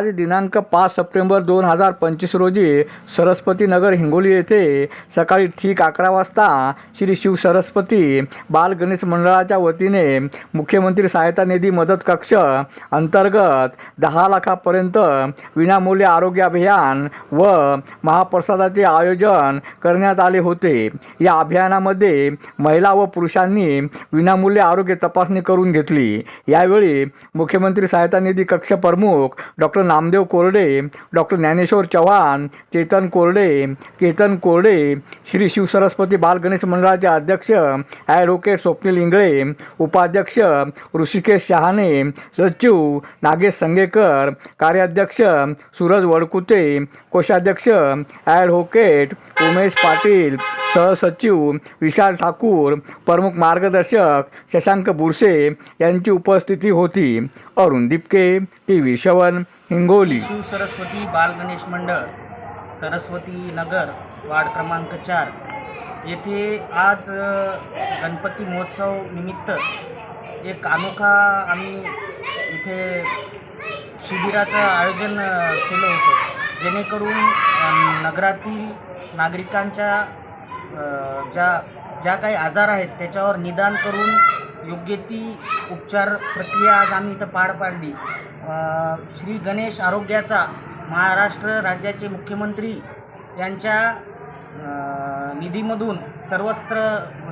आज दिनांक पाच सप्टेंबर दोन हजार पंचवीस रोजी सरस्वतीनगर हिंगोली येथे सकाळी ठीक अकरा वाजता श्री शिव सरस्वती बाल गणेश मंडळाच्या वतीने मुख्यमंत्री सहायता निधी मदत कक्ष अंतर्गत दहा लाखापर्यंत विनामूल्य आरोग्य अभियान व महाप्रसादाचे आयोजन करण्यात आले होते. या अभियानामध्ये महिला व पुरुषांनी विनामूल्य आरोग्य तपासणी करून घेतली. यावेळी मुख्यमंत्री सहायता निधी कक्ष प्रमुख डॉक्टर नामदेव कोरडे डॉक्टर ज्ञानेश्वर चव्हाण चेतन कोरडे केतन कोरडे श्री शिवसरस्वती सरस्वती बालगणेश मंडळाचे अध्यक्ष ॲडव्होकेट स्वप्नील इंगळे उपाध्यक्ष ऋषिकेश शहाणे सचिव नागेश संगेकर कार्याध्यक्ष सूरज वडकुते कोषाध्यक्ष ॲडव्होकेट उमेश पाटील सहसचिव विशाल ठाकूर प्रमुख मार्गदर्शक शशांक बुरसे यांची उपस्थिती होती. अरुण दिपके टी व्ही शवन हिंगोली. शिव सरस्वती बाल गणेश मंडळ सरस्वती नगर वार्ड क्रमांक चार. येथे आज गणपती महोत्सव निमित्त एक अनोखा आम्ही इथे शिबिराचं आयोजन केलं होतं. जेणेकरून नगरातील नागरिकांच्या ज्या ज्या काही आजार आहेत त्याच्यावर निदान करून योग्य ती उपचार प्रक्रिया आज आम्ही इथं पार पाडली. श्री गणेश आरोग्याचा महाराष्ट्र राज्याचे मुख्यमंत्री यांच्या निधीमधून सर्वत्र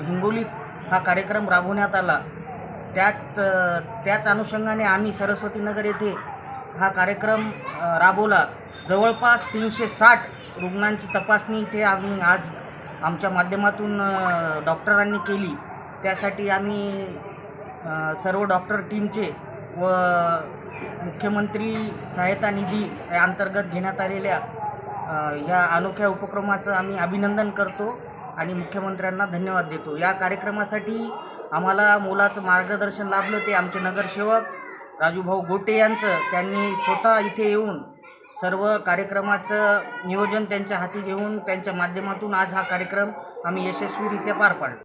हिंगोलीत हा कार्यक्रम राबवण्यात आला. त्याच त्याच अनुषंगाने आम्ही सरस्वती नगर येथे हा कार्यक्रम राबवला. जवळपास तीनशे साठ रुग्णांची तपासणी इथे आम्ही आज आमच्या माध्यमातून डॉक्टरांनी केली. त्यासाठी आम्ही सर्व डॉक्टर टीमचे व मुख्यमंत्री सहायता निधी या अंतर्गत घेण्यात आलेल्या ह्या अनोख्या उपक्रमाचं आम्ही अभिनंदन करतो आणि मुख्यमंत्र्यांना धन्यवाद देतो. या कार्यक्रमासाठी आम्हाला मोलाचं मार्गदर्शन लाभलं ते आमचे नगरसेवक राजूभाऊ गोटे यांचं. त्यांनी स्वतः इथे येऊन सर्व कार्यक्रमाचं नियोजन त्यांच्या हाती घेऊन त्यांच्या माध्यमातून आज हा कार्यक्रम आम्ही यशस्वीरित्या पार पाडला.